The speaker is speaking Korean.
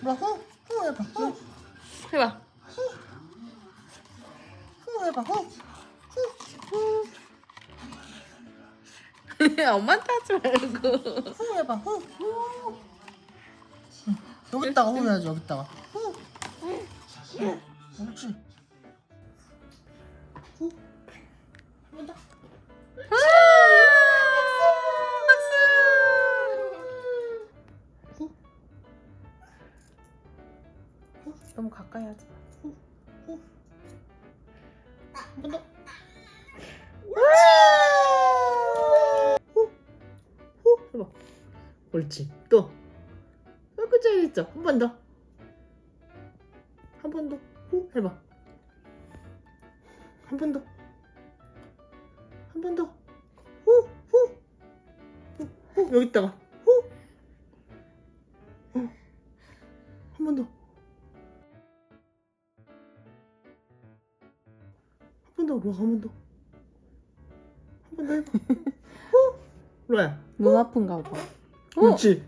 뭐, 후, 후 해봐, 후, 해봐. 후 해봐, 후, 후, 엄마한테 하지 말고. 후 해봐, 후, 후. 응, 여기다가 후 해야지, 여기다가. 후, 옳지. 후. 너무 가까이 하지 마. 한번 더. 후, 후, 해봐. 옳지. 또. 아그 잘했어. 한 번 더. 한 번 더. 후, 해봐. 한 번 더. 한 번 더. 후, 후. 후, 후. 여기다가. 후. 후. 한번 더. 더. 로아 한 번 더. 한 번 더 해봐. 후. 로아야. 눈 아픈가 봐. 옳지.